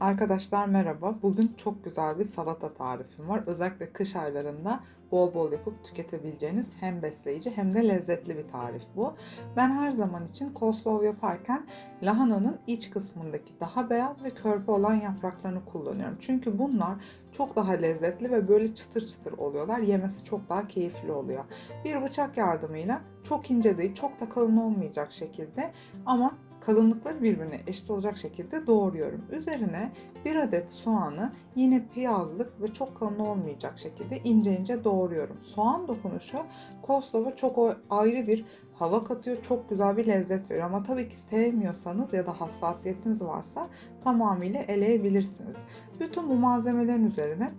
Arkadaşlar merhaba. Bugün çok güzel bir salata tarifim var. Özellikle kış aylarında bol bol yapıp tüketebileceğiniz hem besleyici hem de lezzetli bir tarif bu. Ben her zaman için coleslaw yaparken lahananın iç kısmındaki daha beyaz ve körpe olan yapraklarını kullanıyorum. Çünkü bunlar çok daha lezzetli ve böyle çıtır çıtır oluyorlar. Yemesi çok daha keyifli oluyor. Bir bıçak yardımıyla çok ince değil, çok da kalın olmayacak şekilde ama kalınlıkları birbirine eşit olacak şekilde doğruyorum. Üzerine bir adet soğanı yine piyazlık ve çok kalın olmayacak şekilde ince ince doğruyorum. Soğan dokunuşu coleslaw'a çok ayrı bir hava katıyor. Çok güzel bir lezzet veriyor. Ama tabii ki sevmiyorsanız ya da hassasiyetiniz varsa tamamıyla eleyebilirsiniz. Bütün bu malzemelerin üzerine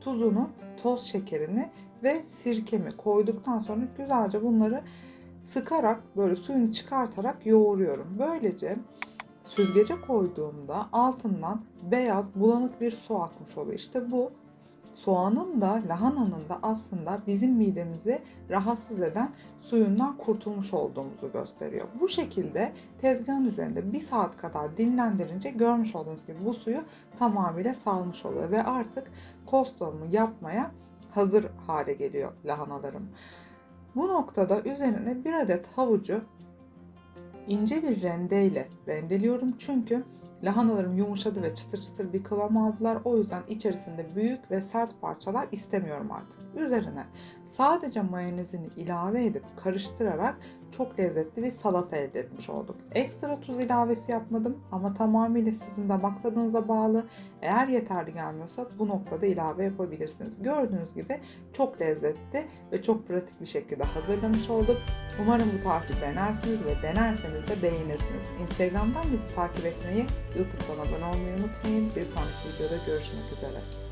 tuzunu, toz şekerini ve sirkemi koyduktan sonra güzelce bunları sıkarak böyle suyunu çıkartarak yoğuruyorum. Böylece süzgece koyduğumda altından beyaz bulanık bir su akmış oluyor. İşte bu soğanın da lahananın da aslında bizim midemizi rahatsız eden suyundan kurtulmuş olduğumuzu gösteriyor. Bu şekilde tezgahın üzerinde bir saat kadar dinlendirince görmüş olduğunuz gibi bu suyu tamamıyla salmış oluyor ve artık kostomu yapmaya hazır hale geliyor lahanalarım. Bu noktada üzerine bir adet havucu ince bir rendeyle rendeliyorum çünkü lahanalarım yumuşadı ve çıtır çıtır bir kıvam aldılar. O yüzden içerisinde büyük ve sert parçalar istemiyorum artık. Üzerine sadece mayonezini ilave edip karıştırarak çok lezzetli bir salata elde etmiş olduk. Ekstra tuz ilavesi yapmadım ama tamamıyla sizin damak tadınıza bağlı. Eğer yeterli gelmiyorsa bu noktada ilave yapabilirsiniz. Gördüğünüz gibi çok lezzetli ve çok pratik bir şekilde hazırlamış olduk. Umarım bu tarifi denersiniz ve denerseniz de beğenirsiniz. Instagram'dan bizi takip etmeyi, YouTube'dan abone olmayı unutmayın. Bir sonraki videoda görüşmek üzere.